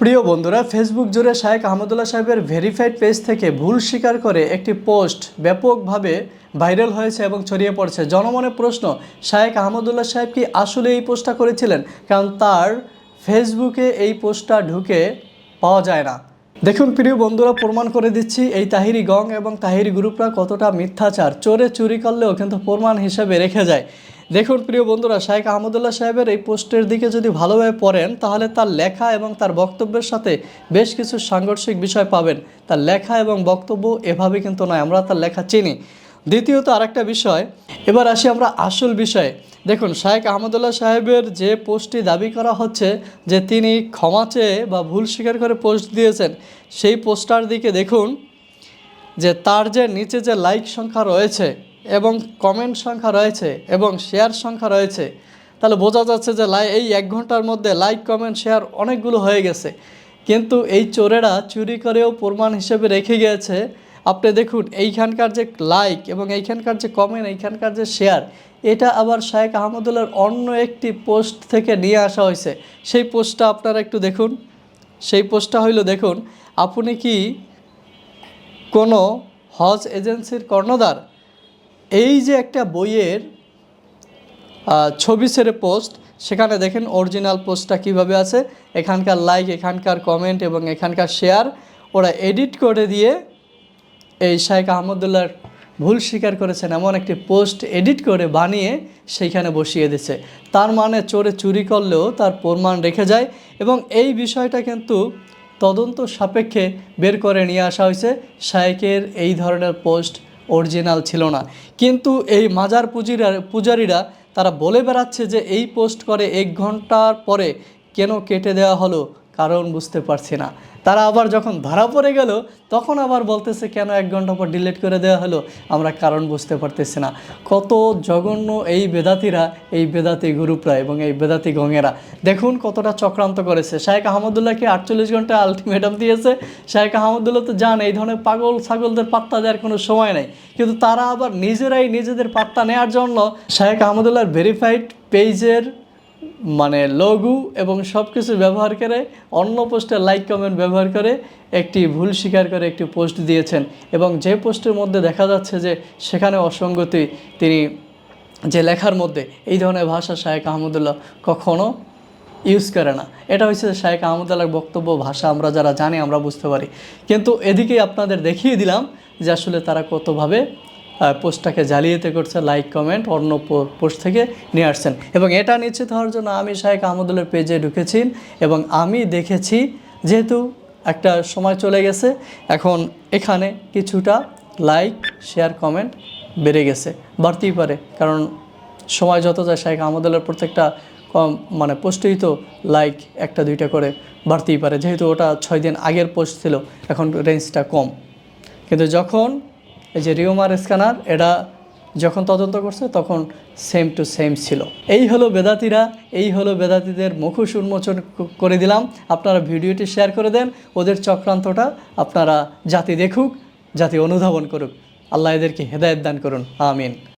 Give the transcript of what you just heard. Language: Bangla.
প্রিয় বন্ধুরা ফেসবুক জুড়ে শায়েক আহমদুল্লাহ সাহেবের ভেরিফাইড পেজ থেকে ভুল স্বীকার করে একটি পোস্ট ব্যাপকভাবে ভাইরাল হয়েছে এবং ছড়িয়ে পড়ছে। জনমনে প্রশ্ন, শায়েক আহমদুল্লাহ সাহেব কি আসলে এই পোস্টটা করেছিলেন? কারণ তার ফেসবুকে এই পোস্টটা ঢুকে পাওয়া যায় না। দেখুন প্রিয় বন্ধুরা, প্রমাণ করে দিচ্ছি, এই তাহিরি গং এবং তাহিরি গ্রুপরা কতটা মিথ্যাচার। চোরে চুরি করলেও কিন্তু প্রমাণ হিসেবে রেখে যায়। দেখুন প্রিয় বন্ধুরা শাহেখ আহমদুল্লাহ সাহেবের এই পোস্টের দিকে যদি ভালোভাবে পড়েন, তাহলে তার লেখা এবং তার বক্তব্যের সাথে বেশ কিছু সাংঘর্ষিক বিষয় পাবেন। তার লেখা এবং বক্তব্য এভাবে কিন্তু নয়, আমরা তার লেখা চিনি। দ্বিতীয়ত আরেকটা বিষয়, এবার আসি আমরা আসল বিষয়ে। দেখুন শাহেখ আহমদুল্লাহ সাহেবের যে পোস্টটি দাবি করা হচ্ছে যে তিনি ক্ষমা চেয়ে বা ভুল স্বীকার করে পোস্ট দিয়েছেন, সেই পোস্টার দিকে দেখুন যে তার যে নিচে যে লাইক সংখ্যা রয়েছে এবং কমেন্ট সংখ্যা রয়েছে এবং শেয়ার সংখ্যা রয়েছে, তাহলে বোঝা যাচ্ছে যে লাই, এই এক ঘণ্টার মধ্যে লাইক, কমেন্ট, শেয়ার অনেকগুলো হয়ে গেছে। কিন্তু এই চোরেরা চুরি করেও প্রমাণ হিসেবে রেখে গিয়েছে। আপনি দেখুন, এইখানকার যে লাইক এবং এইখানকার যে কমেন্ট, এইখানকার যে শেয়ার, এটা আবার শায়েক আহমদুল্লাহর অন্য একটি পোস্ট থেকে নিয়ে আসা হয়েছে। সেই পোস্টটা আপনারা একটু দেখুন। সেই পোস্টটা হইল, দেখুন, আপনি কি কোনো হজ এজেন্সির কর্ণধার? এই যে একটা বইয়ের ছবি ছেড়ে পোস্ট, সেখানে দেখেন অরিজিনাল পোস্টটা কীভাবে আছে। এখানকার লাইক এখানকার কমেন্ট এবং এখানকার শেয়ার ওরা এডিট করে দিয়ে এই শাহেখ আহমদুল্লাহর ভুল স্বীকার করেছেন, এমন একটি পোস্ট এডিট করে বানিয়ে সেইখানে বসিয়ে দিছে তার মানে চোরে চুরি করলেও তার প্রমাণ রেখে যায় এবং এই বিষয়টা কিন্তু তদন্ত সাপেক্ষে বের করে নিয়ে আসা হয়েছে। শায়েকের এই ধরনের পোস্ট অরিজিনাল ছিল না। কিন্তু এই মাজার পুজিরা পূজারীরা তারা বলে বেড়াচ্ছে যে এই পোস্ট করে এক ঘণ্টার পরে কেন কেটে দেওয়া হলো? কারণ বুঝতে পারছি না। তারা আবার যখন ধরা পড়ে গেল, তখন আবার বলতেছে, কেন এক ঘণ্টা পর ডিলিট করে দেওয়া হলো? আমরা কারণ বুঝতে পারতেছি না। কত জঘন্য এই বেদাতিরা, এই বেদাতি গ্রুপরা এবং এই বেদাতি গঙেরা। দেখুন কতটা চক্রান্ত করেছে। শাহেখ আহমদুল্লাহকে আটচল্লিশ ঘণ্টা আলটিমেটাম দিয়েছে। শাহেখ আহমদুল্লাহ তো জান, এই ধরনের পাগল, ছাগলদের পাত্তা দেওয়ার কোনো সময় নেই। কিন্তু তারা আবার নিজেরাই নিজেদের পাত্তা নেওয়ার জন্য শাহেখ আহমদুল্লাহর ভেরিফাইড পেজের মানে লঘু এবং সব কিছু ব্যবহার করে, অন্য পোস্টে লাইক কমেন্ট ব্যবহার করে একটি ভুল স্বীকার করে একটি পোস্ট দিয়েছেন। এবং যে পোস্টের মধ্যে দেখা যাচ্ছে যে সেখানে অসঙ্গতি, তিনি যে লেখার মধ্যে, এই ধরনের ভাষা শাহেক আহমদুল্লাহ কখনো ইউজ করে না। এটা হচ্ছে শাহেক আহমদুল্লাহর বক্তব্য, ভাষা আমরা যারা জানি আমরা বুঝতে পারি। কিন্তু এদিকে আপনাদের দেখিয়ে দিলাম যে আসলে তারা কতভাবে পোস্টটাকে জালিয়াতি করছে লাইক কমেন্ট অন্য পোস্ট থেকে নিয়ে আসছেন। এবং এটা নিশ্চিত হওয়ার জন্য আমি শাহেক আহমদুল্লার পেজে ঢুকেছি এবং আমি দেখেছি যেহেতু একটা সময় চলে গেছে, এখন এখানে কিছুটা লাইক শেয়ার কমেন্ট বেড়ে গেছে, বাড়তেই পারে। কারণ সময় যত যায় শাহেক আহমদুল্লার প্রত্যেকটা কম মানে পোস্টেই তো লাইক একটা, দুইটা করে বাড়তেই পারে। যেহেতু ওটা ছয় দিন আগের পোস্ট ছিল, এখন রেঞ্জটা কম। কিন্তু যখন এই যে রিওমার স্ক্যানার, এটা যখন তদন্ত করছে তখন সেম টু সেম ছিল। এই হলো বেদাতিরা, এই হলো বেদাতিদের মুখোশ উন্মোচন করে দিলাম। আপনারা ভিডিওটি শেয়ার করে দেন, ওদের চক্রান্তটা আপনারা জাতি দেখুক, জাতি অনুধাবন করুক। আল্লাহ এদেরকে হেদায়ত দান করুন, আমিন।